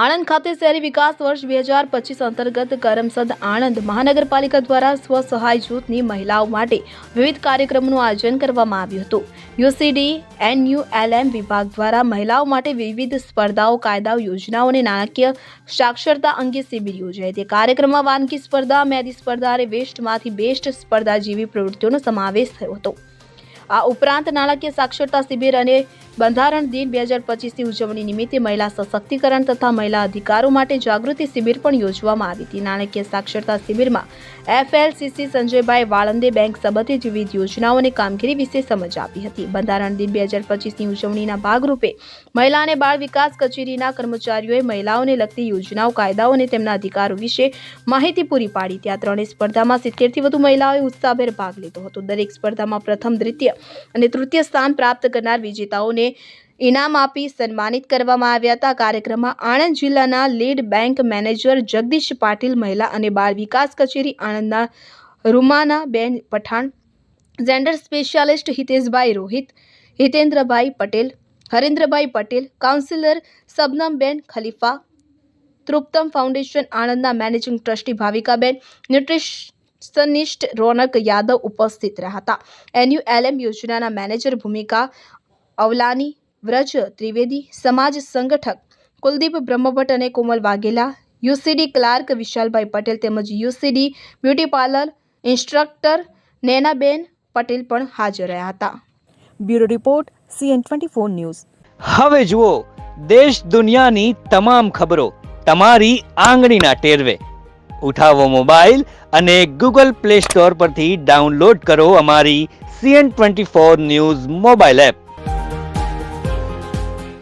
આણંદ ખાતે શહેરી વિકાસ વર્ષ બે હજાર પચીસ અંતર્ગત કરમસદ આણંદ મહાનગરપાલિકા દ્વારા સ્વસહાય જૂથની મહિલાઓ માટે વિવિધ કાર્યક્રમોનું આયોજન કરવામાં આવ્યું હતું. યુસીડી, એનયુએલએમ વિભાગ દ્વારા મહિલાઓ માટે વિવિધ સ્પર્ધાઓ, કાયદાઓ યોજનાઓ અને નાણાકીય સાક્ષરતા અંગે શિબિર યોજાઈ તે કાર્યક્રમમાં વાનગી સ્પર્ધા, મેદી સ્પર્ધા અને વેસ્ટમાંથી બેસ્ટ સ્પર્ધા જેવી પ્રવૃત્તિઓનો સમાવેશ થયો હતો. આ ઉપરાંત નાણાકીય સાક્ષરતા શિબિર અને બંધારણ દિન બે હજાર પચીસની ઉજવણી નિમિત્તે મહિલા સશક્તિકરણ તથા મહિલા અધિકારો માટે જાગૃતિ શિબિર પણ યોજવામાં આવી હતી. નાણાકીય સાક્ષરતા શિબિરમાં એફએલસીસી સંજયભાઈ વાળંદે બેંક સંબંધિત વિવિધ યોજનાઓ અને કામગીરી વિશે સમજ આપી હતી. બંધારણ દિન બે હજાર પચીસની ઉજવણીના ભાગરૂપે મહિલા અને બાળ વિકાસ કચેરીના કર્મચારીઓએ મહિલાઓને લગતી યોજનાઓ, કાયદાઓ અને તેમના અધિકારો વિશે માહિતી પૂરી પાડી. ત્યાં ત્રણેય સ્પર્ધામાં સિત્તેરથી વધુ મહિલાઓએ ઉત્સાહભેર ભાગ લીધો હતો. દરેક સ્પર્ધામાં પ્રથમ, દ્વિતીય અને તૃતીય સ્થાન પ્રાપ્ત કરનાર વિજેતાઓને ઇનામ આપી સન્માનિત કરવામાં આવ્યા હતા. કાર્યક્રમમાં આણંદ જિલ્લાના lead bank manager Jagdish Patil, મહિલા અને બાળ વિકાસ કચેરી આણંદના રૂમાના બેન Pathan, gender specialist Hiteshbhai Rohit, Hitendrabhai Patel, Harendrabhai Patel, counsellor Sabnamben Khalifa, Truptam foundation આણંદના managing trustee Bhavikaben, nutritionist Ronak Yadav ઉપસ્થિત રહ્યા હતા. એનયુએલએમ યોજનાના મેનેજર ભૂમિકા અવલાની વ્રજ ત્રિવેદી સમાજ સંગઠક કુલદીપ બ્રહ્મભટ્ટ અને કોમલ વાઘેલા યુસીડી ક્લાર્ક વિશાલભાઈ પટેલ તેમજ UCD beauty parlour instructor Nenaben Patel પણ હાજર રહ્યા હતા. Bureau report CN twenty four news. હવે જુઓ દેશ દુનિયાની તમામ ખબરો તમારી આંગળીના ટેરવે. ઉઠાવો મોબાઈલ અને ગૂગલ પ્લે સ્ટોર પરથી ડાઉનલોડ કરો અમારી CN twenty four news mobile app.